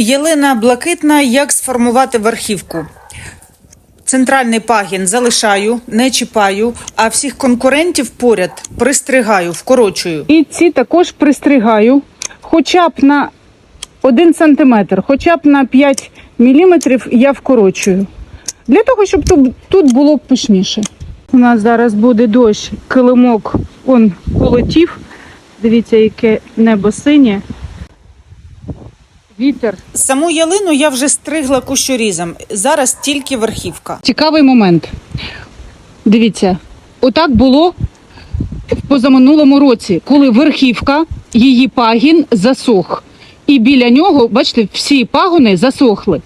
Єлина Блакитна, як сформувати верхівку? Центральний пагін залишаю, не чіпаю, а всіх конкурентів поряд пристригаю, вкорочую. І ці також пристригаю хоча б на 1 сантиметр, хоча б на 5 міліметрів я вкорочую. Для того, щоб тут, було пишніше. У нас зараз буде дощ, килимок он полетів. Дивіться, яке небо синє. Вітер. Саму ялину я вже стригла кущорізом. Зараз тільки верхівка. Цікавий момент. Дивіться, отак було в позаминулому році, коли верхівка, її пагін засох. І біля нього, бачите, всі пагони засохли.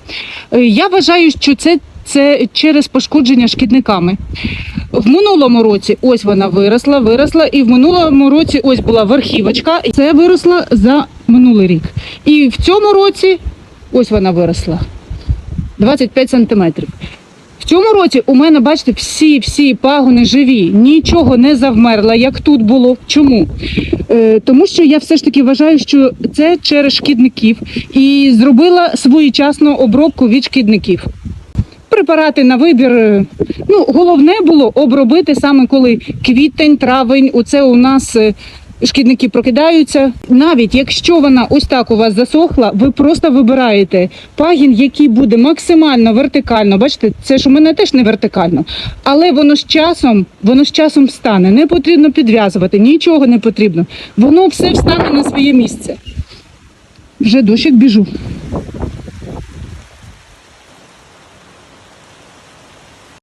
Е, Я вважаю, що це, це через пошкодження шкідниками. В минулому році ось вона виросла, виросла, і в минулому році ось була верхівочка. і Це виросла за минулий рік. І в цьому році ось вона виросла 25 сантиметрів. В цьому році у мене, бачите, всі всі пагони живі, нічого не завмерло, як тут було. Чому? Е, тому що я все ж таки вважаю, що це через шкідників і зробила своєчасну обробку від шкідників. Препарати на вибір. е, Ну, головне було обробити саме коли квітень, травень. Оце у нас е, шкідники прокидаються. Навіть якщо вона ось так у вас засохла, ви просто вибираєте пагін, який буде максимально вертикально. Бачите, це ж у мене теж не вертикально, але воно з часом, воно з часом стане. Не потрібно підв'язувати, нічого не потрібно. Воно все встане на своє місце. Вже дощик біжу.